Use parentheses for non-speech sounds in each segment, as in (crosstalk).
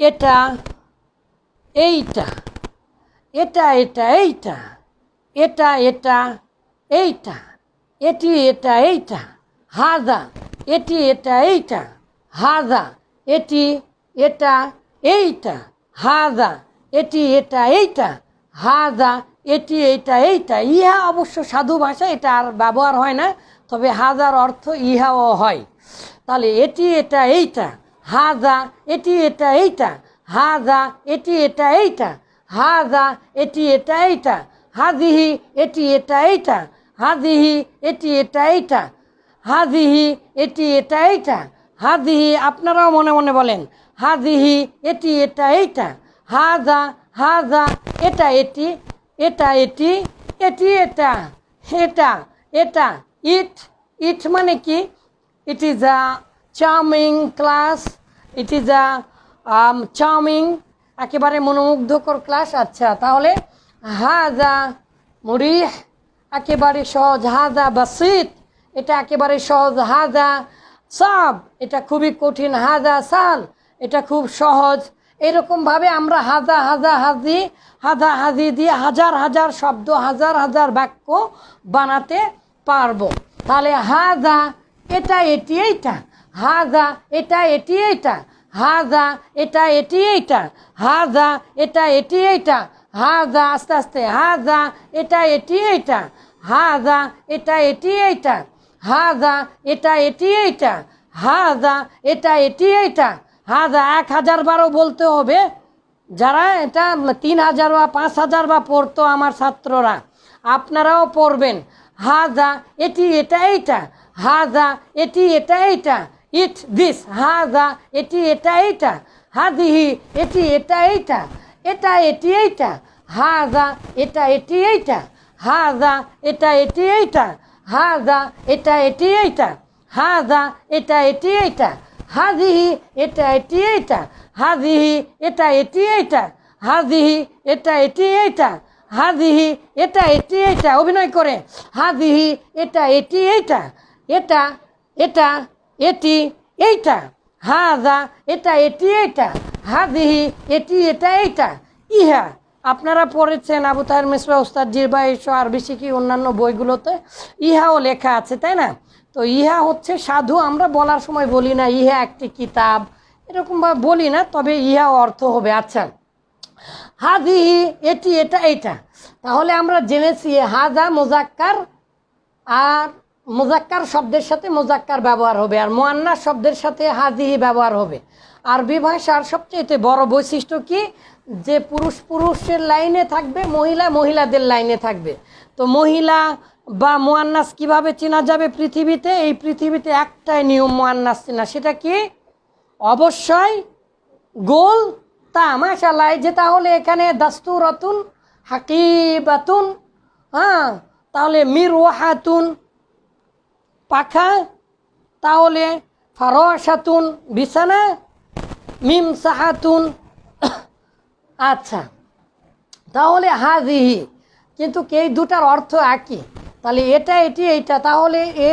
এটা, এইটা, এটা এটা, এইটা, এটা এটা, এইটা, এটি, এটা, এইটা হাদা এটি, এটা, এইটা হাদা এটি, এটা, এইটা হাদা এটি, এটা, এইটা হাদা এটি এটা এইটা, ইহা অবশ্য সাধু ভাষা, এটা আর ব্যবহার হয় না, তবে হাজার অর্থ ইহাও হয়। তাহলে এটি, এটা, এইটা হাদা এটি এটা, এইটা। হাদা এটি এটা, এইটা। হাদা এটি এটা, এইটা। হাদিহি এটি এটা, এইটা। হাদিহি এটি এটা, এইটা। হাদিহি এটি এটা, এইটা। হাদিহি আপনারাও মনে মনে বলেন হাদিহি এটি এটা, এইটা। হাদা হাদা এটা, এটি এটা, এটি এটি, এটা এটা এটা। ইট ইট মানে কি? It is a charming class it is a charming একেবারে মনোমুগ্ধকর ক্লাস আচ্ছা তাহলে হাজা মুরিহ, একেবারে সহজ। হাজা বাসিত, এটা একেবারে সহজ। হাজা সাব, এটা খুবই কঠিন। হাজা সাল, এটা খুব সহজ। এরকমভাবে আমরা হাজা হাজা হাজি হাজা হাজি দিয়ে হাজার হাজার শব্দ, হাজার হাজার বাক্য বানাতে পারব। তাহলে হাজা এটা, এটি, এইটা। হাজা, এটা, এটি, এইটা। হাজা, এটা, এটি, এইটা। হাজা, এটা, এটি, এইটা। হাজা, আস্তে আস্তে। হাজা, এটা, এটি, এইটা। হাজা, এটা, এটি, এইটা। হাজা, এটা, এটি, এইটা। হাজা, এটা, এটি, এইটা। হাজা, এক হাজার বারও বলতে হবে। যারা এটা তিন হাজার বা পাঁচ হাজার বা পড়তো আমার ছাত্ররা, আপনারাও পড়বেন। হাজা, এটি, এটা, এইটা। হাজা, এটি, এটা, এইটা। ইট দিস হাজা এটি এটা এইটা হাদিহি এটি এটা এইটা এটা এটি এইটা হাজা এটা এটি এইটা হাজা এটা এটি এইটা হাজা এটা এটি এইটা হাজা এটা এটি এইটা হাদিহি এটা এটি এইটা হাদিহি এটা এটি এইটা হাদিহি এটা এটি এইটা হাদিহি এটা এটি এইটা অভিনয় করে হাদিহি এটা এটি এইটা এটা এটা এটি এইটা হাজা এটা, এটি এইটা, হাদিহি এটি, এটা, এইটা। ইহা, আপনারা পড়েছেন আবু তাহের মিসবা উস্তাদ জিরবা এসো আর বেশি কি অন্যান্য বইগুলোতে। ইহাও লেখা আছে, তাই না? তো ইহা হচ্ছে সাধু, আমরা বলার সময় বলি না, ইহা একটি কিতাব। এরকমভাবে বলি না, তবে ইহা অর্থ হবে আচ্ছা। হাদিহি, এটি, এটা, এইটা। তাহলে আমরা জেনেছি হাজা মোজাক্কার আর মোজাক্কার শব্দের সাথে মোজাক্কার ব্যবহার হবে, আর মোয়ান্না শব্দের সাথে হাজিহি ব্যবহার হবে। আরবি ভাষার সবচেয়ে বড় বৈশিষ্ট্য কি? যে পুরুষ পুরুষের লাইনে থাকবে, মহিলা মহিলাদের লাইনে থাকবে। তো মহিলা বা মোয়ান্নাস কীভাবে চেনা যাবে পৃথিবীতে? এই পৃথিবীতে একটাই নিয়ম মোয়ান্নাস চেনা, সেটা কি? অবশ্যই গোল তা মাশাল্লাহ যে তাহলে এখানে দাস্তুরতুন হাকিবাতুন হ্যাঁ তাহলে মিরওয়াহাতুন পাখা, তাহলে ফারসাতুন বিছানা মিম সাহাতুন (coughs) আচ্ছা তাহলে হাজিহি, কিন্তু এই দুটার অর্থ একই? তাহলে এটা, এটি, এইটা, তাহলে এ,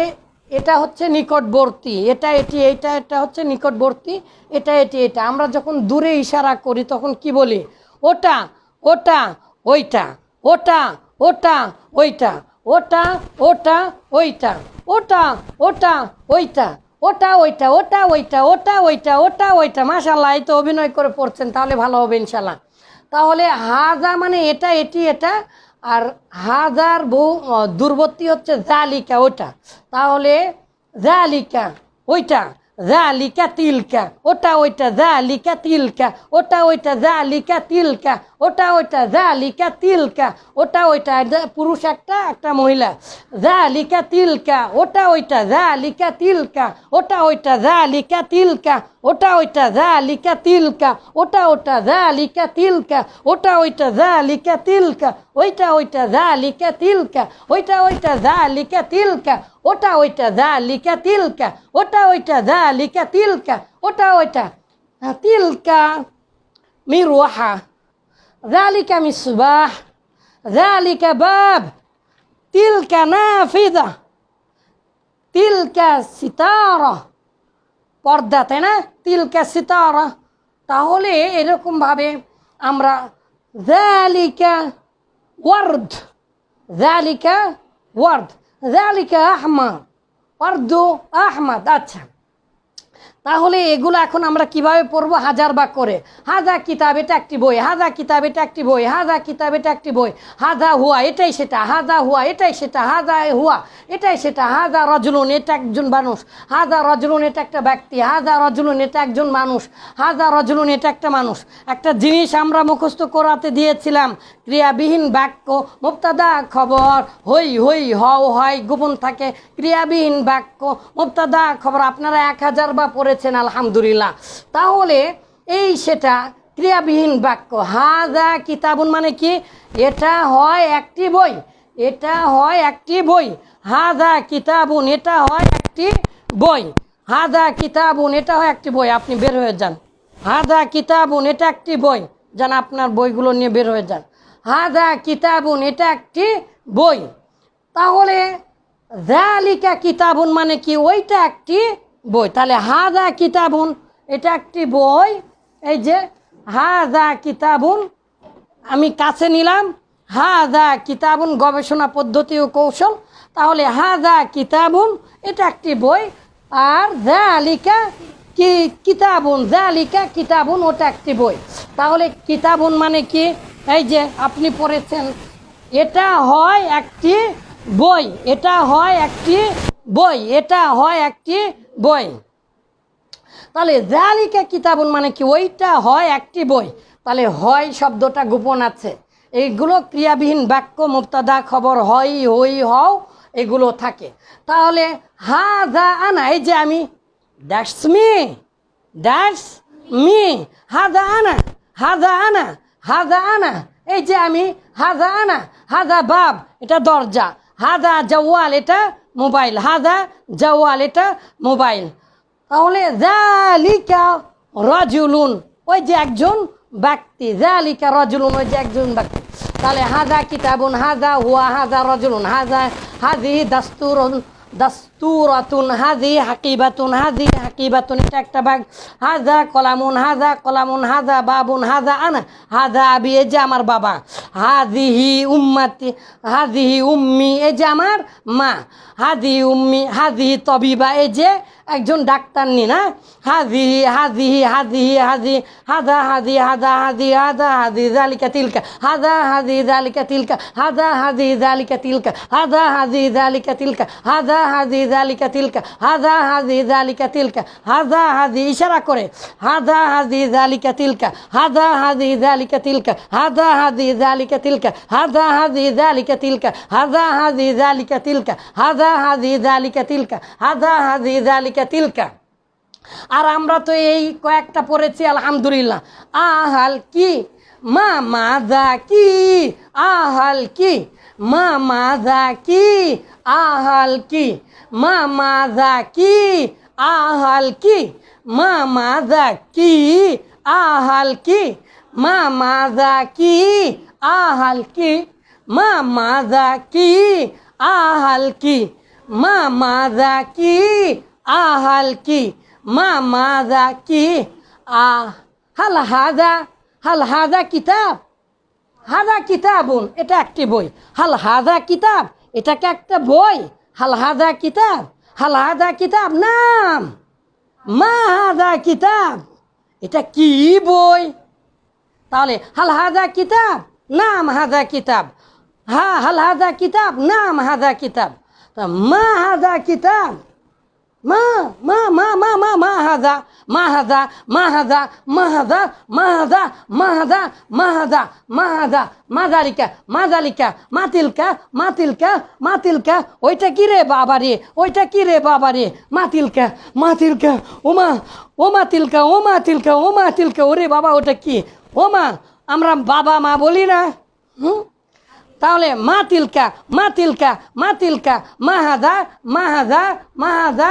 এটা হচ্ছে নিকটবর্তী, এটা, এটি, এইটা, এটা হচ্ছে নিকটবর্তী, এটা, এটি এটা আমরা যখন দূরে ইশারা করি, তখন কি বলি? ওটা ওটা, ওইটা, ওটা ওটা, ওইটা। ওটা ওটা, ওইটা, ওটা ওটা, ওইটা ওটা ওইটা ওটা ওইটা ওটা ওইটা ওটা, ওইটা। মাশাল্লাহ এই তো অভিনয় করে পড়ছেন, তাহলে ভালো হবে ইনশাল্লাহ তাহলে হাজা মানে এটা, এটি, এটা, আর হাজার বহু দূরবর্তী হচ্ছে জালিকা ওটা তাহলে জালিকা, ওইটা, জালিকা তিলকা, ওটা, ওইটা, জালিকা তিলকা, ওটা, ওইটা, জালিকা তিলকা ওটা ওইটা যা জালিকা তিলকা ওটা ওইটা পুরুষ একটা একটা মহিলা যা জালিকা তিলকা ওটা ওইটা যা জালিকা তিলকা ওটা ওইটা যা জালিকা তিলকা ওটা ওইটা যা জালিকা তিলকা ওটা ওটা জালিকা তিলকা ওটা ওইটা যা জালিকা তিলকা ওইটা ওইটা যা জালিকা তিলকা ওইটা ওইটা যা জালিকা তিলকা ওটা ওইটা যা জালিকা তিলকা ওটা ওইটা যা জালিকা তিলকা ওটা ওইটা হ্যাঁ, তিলকা মিরওয়াহা ذلك مصباح ذلك باب تلك نافذة تلك ستارة পর্দা তাই না তিলকা সিতারা তাহলে এরকমভাবে আমরা ذلك ورد ذلك ورد ذلك أحمر ورد أحمد আচ্ছা তাহলে এগুলো এখন আমরা কীভাবে পড়ব? হাজার বাক করে। হাজা কিতাব, এটা একটি বই। হাজা কিতাব, এটা একটি বই। হাজা কিতাব, এটা একটি বই। হাজা হুয়া, এটাই সেটা। হাজা হুয়া, এটাই সেটা। হাজা হুয়া, এটাই সেটা। হাজা রজলুন, এটা একজন মানুষ। হাজা রজলুন, এটা একটা ব্যক্তি। হাজা রজলুন, এটা একজন মানুষ। হাজা রজলুন, এটা একটা মানুষ। একটা জিনিস আমরা মুখস্থ করাতে দিয়েছিলাম। ক্রিয়াবিহীন বাক্য মুক্তাদা খবর, হই হই, হও হয় গোপন থাকে। ক্রিয়াবিহীন বাক্য মুক্তাদা খবর। আপনারা এক হাজার বা পড়েছেন আলহামদুলিল্লাহ। তাহলে এই সেটা ক্রিয়াবিহীন বাক্য। হাজা কিতাবুন মানে কি? এটা হয় একটি বই। এটা হয় একটি বই। হাজা কিতাবুন, এটা হয় একটি বই। হাজা কিতাবুন, এটা হয় একটি বই। আপনি বের হয়ে যান। হাদা কিতাবুন, এটা একটি বই। যান আপনার বইগুলো নিয়ে বের হয়ে যান। হাদা কিতাবুন, এটা একটি বই। তাহলে জালিকা কিতাবুন মানে কি? ওইটা একটি বই। তাহলে হাদা কিতাবুন, এটা একটি বই। এই যে, হাদা কিতাবুন, আমি কাছে নিলাম। হাদা কিতাবুন গবেষণা পদ্ধতি ও কৌশল। তাহলে হাদা কিতাবুন, এটা একটি বই। আর জালিকা কি, কিতাবুন জালিকা কিতাবুন, ওটা একটি বই। তাহলে কিতাবুন মানে কি? এই যে, আপনি পড়েছেন, এটা হয় একটি বই, এটা হয় একটি বই, এটা হয় একটি বই। তাহলে জালিকা কিতাবুন মানে কি? ওইটা হয় একটি বই। তাহলে হয় শব্দটা গোপন আছে। এইগুলো ক্রিয়াবিহীন বাক্য মুক্তাদা খবর হয়, হই, হও, এগুলো থাকে। তাহলে হা দা আনা, এই যে আমি, দ্যাটস মি দ্যাটস মি হাদা আনা হাদা আনা হাদা আনা, এই যে আমি হাদা আনা হাদা বাব, এটা দরজা হাদা জওয়াল, এটা মোবাইল। হাদা জওয়াল এটা মোবাইল। তাহলে জালিকা রাজুলুন, ওই যে একজন ব্যক্তি, জালিকা রজুলুন, ওই যে একজন ব্যক্তি। তাহলে হাজা কিতাবুন হাজা হুয়া হাজা রজুলুন হাজা হাজি দাস্তুরুন দাস্তুরাতুন হাজি, হাকিবাতুন হাজি, হাকিবাতুন এটা একটা বাঘ। হাজা কলামুন হাজা কলামুন, হাজা বাবুন, হাজা আনা, হাজা আবি, এই যে আমার বাবা। হাজিহি উম্মাতি, হাজিহি উম্মি, এই যে আমার মা। হাজি উম্মি, হাজিহি তবিবা, এই যে একজন ডাক্তার নি না? হাজি হাজি হাজি হাজি হাদা হাজি হাদা হাজি হাদা হাজি জালিকা তিলকা। হাজা, হাজি জালিকা তিলকা। হাজা, হাজি জালিকা তিলকা। হাদা হাজি জালিকা তিলকা। হাজা, হাজি জালিকা তিলকা, হাদা হাজি জালিকা তিলকা, হাদা হাজি ইশারা করে, হাদা হাজি জালিকা তিলকা, হাদা হাজি জালিকা তিলকা, হাদা হাজি জালিকা তিলকা, হাদা হাজি জালিকা তিলকা, হাদা হাজি জালিকা তিলকা, হাদা হাজি জালিকা তিলকা, হাদা হাজি জালিকা তিলকা। আর আমরা তো এই কয়েকটা পড়েছি, আলহামদুলিল্লাহ। আহাল কি? মা মাদা কি? আহাল কি? মা মাদা কি আহাল কি? মা মাদা কি আহাল কি? মা মাদা কি আহাল কি? মা মাদা কি আহাল কি? মা মাদা কি আহাল কি? মা মাদা কি আহাল কি? মা মাদা কি আ হাল হাদা হাল হাদা কিতাব। হাদা কিতাবুন, এটা একটি বই। হাল হাদা কিতাব, এটাকে একটা বই। হাল হাদা কিতাব, হাল হাদা কিতাব, নাম। মা হাদা কিতাব, এটা কি বই? তাহলে হাল হাদা কিতাব, নাম হাদা কিতাব। হা, হাল হাদা কিতাব, নাম হাদা কিতাব। তা মা হাদা কিতাব মা মা মা মা মা মা হাদা মা হাদা মা হাদা মা হাদা মা হাদা মা হাদা মা হাদা মা হাদা মা দালিকা মা দালিকা মা তিলকা মা তিলকা মা তিলকা, ওইটা কি রে বাবা রে? ওইটা কি রে বাবা রে? মা তিলকা মা তিলকা, ও মা ও মা তিলকা, ও মা তিলকা, ও মা তিলকা, ওরে বাবা, ওটা কি? ও মা, আমরা বাবা মা বলি না। হুম? তাহলে মা তিলকা মা তিলকা মা তিলকা মা হাদা মা হাদা মা হাদা